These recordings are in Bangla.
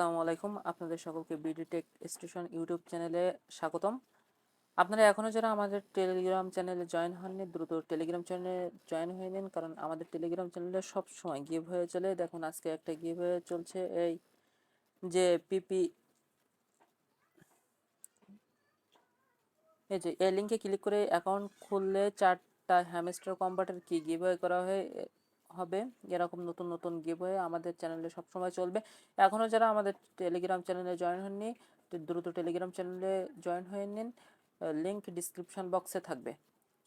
আসসালামু আলাইকুম। আপনাদের সকলকে বিডি টেক স্টেশন ইউটিউব চ্যানেলে স্বাগতম। আপনারা এখনও যারা আমাদের টেলিগ্রাম চ্যানেলে জয়েন হননি, দ্রুত টেলিগ্রাম চ্যানেলে জয়েন হয়ে নিন, কারণ আমাদের টেলিগ্রাম চ্যানেলে সব সময় গিভ হয়ে চলে। দেখুন, আজকে একটা গিভ হয়ে চলছে এই যে পিপি এই যে, এই লিঙ্কে ক্লিক করে অ্যাকাউন্ট খুললে চারটা হ্যামস্টার কম্পার্টার কি গিভ হয়ে করা হয়। হবে, এরকম নতুন নতুন গিভওয়ে আমাদের চ্যানেলে সবসময় চলবে। এখনও যারা আমাদের টেলিগ্রাম চ্যানেলে জয়েন হননি দ্রুত টেলিগ্রাম চ্যানেলে জয়েন হয়ে নিন। লিংক ডিসক্রিপশন বক্সে থাকবে।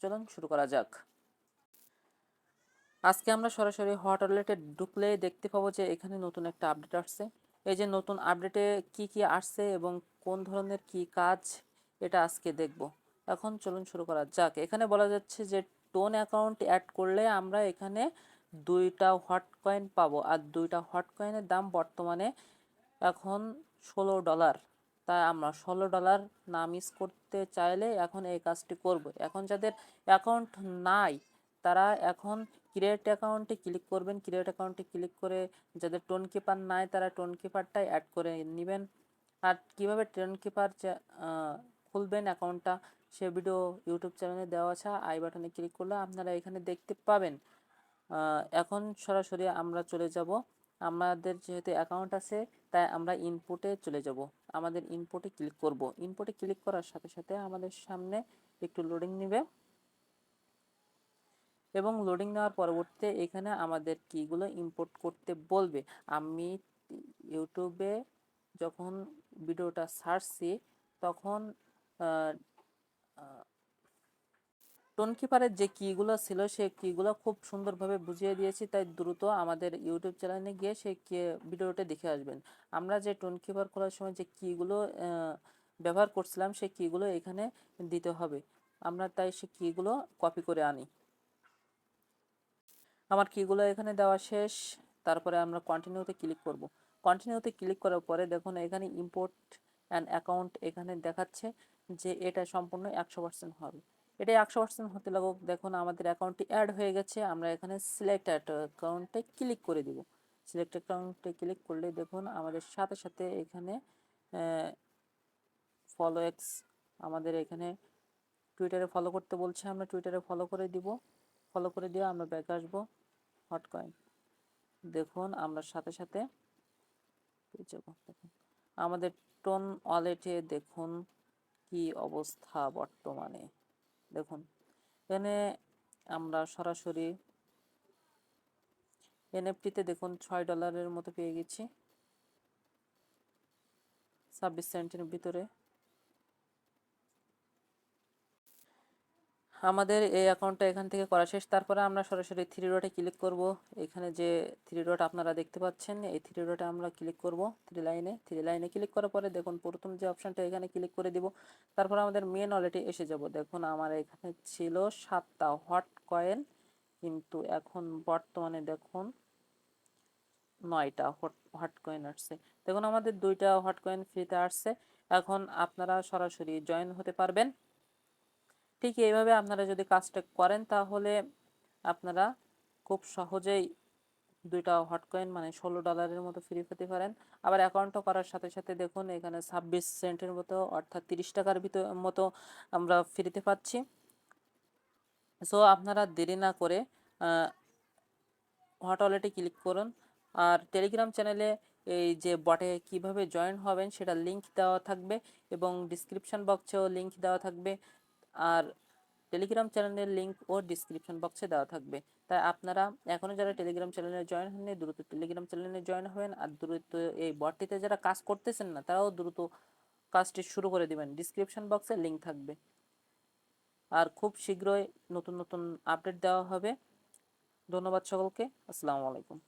চলুন শুরু করা যাক। আজকে আমরা সরাসরি হট ওয়ালেটে ঢুকলে দেখতে পাবো যে এখানে নতুন একটা আপডেট আসছে। এই যে নতুন আপডেটে কি কি আসছে এবং কোন ধরনের কি কাজ, এটা আজকে দেখব। এখন চলুন শুরু করা যাক। এখানে বলা যাচ্ছে যে টোন অ্যাকাউন্ট অ্যাড করলে আমরা এখানে দুইটা হট কয়েন পাবো। আর দুইটা হট কয়েনের দাম বর্তমানে এখন ষোলো ডলার। তাই আমরা ষোলো ডলার না মিস করতে চাইলে এখন এই কাজটি করব। এখন যাদের অ্যাকাউন্ট নাই, তারা এখন ক্রিয়েট অ্যাকাউন্টে ক্লিক করবেন। ক্রিয়েট অ্যাকাউন্টে ক্লিক করে যাদের টোন কিপার নাই, তারা টোন কিপারটাই অ্যাড করে নেবেন। আর কীভাবে টোন কিপার খুলবেন অ্যাকাউন্টটা, সে ভিডিও ইউটিউব চ্যানেলে দেওয়া আছে। আই বাটনে ক্লিক করলে আপনারা এখানে দেখতে পাবেন। এখন সরাসরি আমরা চলে যাব। আমাদের যেহেতু অ্যাকাউন্ট আছে, তাই আমরা ইনপুটে চলে যাব। আমাদের ইনপুটে ক্লিক করব। ইনপুটে ক্লিক করার সাথে সাথে আমাদের সামনে একটু লোডিং নেবে। এবং লোডিং নেওয়ার পরবর্তীতে এখানে আমাদের কিগুলো ইম্পোর্ট করতে বলবে। আমি ইউটিউবে যখন ভিডিওটা সার্চছি তখন টোনকিপারের যে কিগুলো ছিল, সেই কিগুলো খুব সুন্দরভাবে বুঝিয়ে দিয়েছি। তাই দ্রুত আমাদের ইউটিউব চ্যানেলে গিয়ে সেই ভিডিওটা দেখে আসবেন। আমরা যে টোনকিপার খোলার সময় যে কিগুলো ব্যবহার করছিলাম, সেই কিগুলো এখানে দিতে হবে। আমরা তাই সে কিগুলো কপি করে আনি। আমার কিগুলো এখানে দেওয়া শেষ। তারপরে আমরা কন্টিনিউতে ক্লিক করব। কন্টিনিউতে ক্লিক করার পরে দেখুন, এখানে ইম্পোর্ট অ্যান্ড অ্যাকাউন্ট এখানে দেখাচ্ছে যে এটা সম্পূর্ণ একশো পার্সেন্ট হবে। এটা একশো পার্সেন্ট হতে লাগুক। দেখুন, আমাদের অ্যাকাউন্টটি অ্যাড হয়ে গেছে, আমরা এখানে সিলেক্ট অ্যাকাউন্টে ক্লিক করে দিব। সিলেক্ট অ্যাকাউন্টে ক্লিক করলে দেখুন, আমাদের সাথে সাথে এখানে ফলো এক্স আমাদের এখানে টুইটারে ফলো করতে বলছে, আমরা টুইটারে ফলো করে দিব। ফলো করে দিয়ে আমরা ব্যাক আসব হট কয়েন দেখুন, আমরা সাথে সাথে আমাদের টোন ওয়ালেটে দেখুন কি অবস্থা বর্তমানে। দেখুন এখানে আমরা সরাসরি এনএফটিতে দেখুন ছয় ডলারের মতো পেয়ে গেছি। ছাব্বিশ সেন্টের ভিতরে। আমাদের এই অ্যাকাউন্টটা এখান থেকে করা শেষ। তারপরে আমরা সরাসরি থ্রি ডটে ক্লিক করব। এখানে যে থ্রি ডট আপনারা দেখতে পাচ্ছেন, এই থ্রি ডটে আমরা ক্লিক করব থ্রি লাইনে থ্রি লাইনে ক্লিক করার পরে দেখুন, প্রথম যে অপশানটা এখানে ক্লিক করে দিব, তারপর আমাদের মেন ওয়ালেটে এসে যাব। দেখুন, আমার এখানে ছিল সাতটা হট কয়েন কিন্তু এখন বর্তমানে দেখুন, নয়টা হট হট কয়েন আসছে। দেখুন, আমাদের দুইটা হট কয়েন ফ্রিতে আসছে। এখন আপনারা সরাসরি জয়েন হতে পারবেন। ঠিক এইভাবে আপনারা যদি কাজটা করেন, তাহলে আপনারা খুব সহজেই দুইটা হট কয়েন মানে ষোলো ডলারের মতো ফ্রি পেতে পারেন। আবার অ্যাকাউন্টও করার সাথে সাথে দেখুন, এখানে ছাব্বিশ সেন্টের মতো, অর্থাৎ তিরিশ টাকার ভিতর মতো আমরা ফ্রিতে পাচ্ছি। সো আপনারা দেরি না করে হট ওয়ালেটে ক্লিক করুন। আর টেলিগ্রাম চ্যানেলে এই যে বটে কীভাবে জয়েন হবেন, সেটা লিংক দেওয়া থাকবে এবং ডিসক্রিপশন বক্সেও লিংক দেওয়া থাকবে। আর টেলিগ্রাম চ্যানেলের লিঙ্ক ও ডিসক্রিপশন বক্সে দেওয়া থাকবে। তাই আপনারা এখনও যারা টেলিগ্রাম চ্যানেলে জয়েন হননি, দ্রুত টেলিগ্রাম চ্যানেলে জয়েন হবেন আর দ্রুত এই বটটিতে যারা কাজ করতেছেন না, তারাও দ্রুত কাজটি শুরু করে দিবেন। ডিসক্রিপশন বক্সে লিঙ্ক থাকবে। আর খুব শীঘ্রই নতুন নতুন আপডেট দেওয়া হবে। ধন্যবাদ সকলকে। আসসালামু আলাইকুম।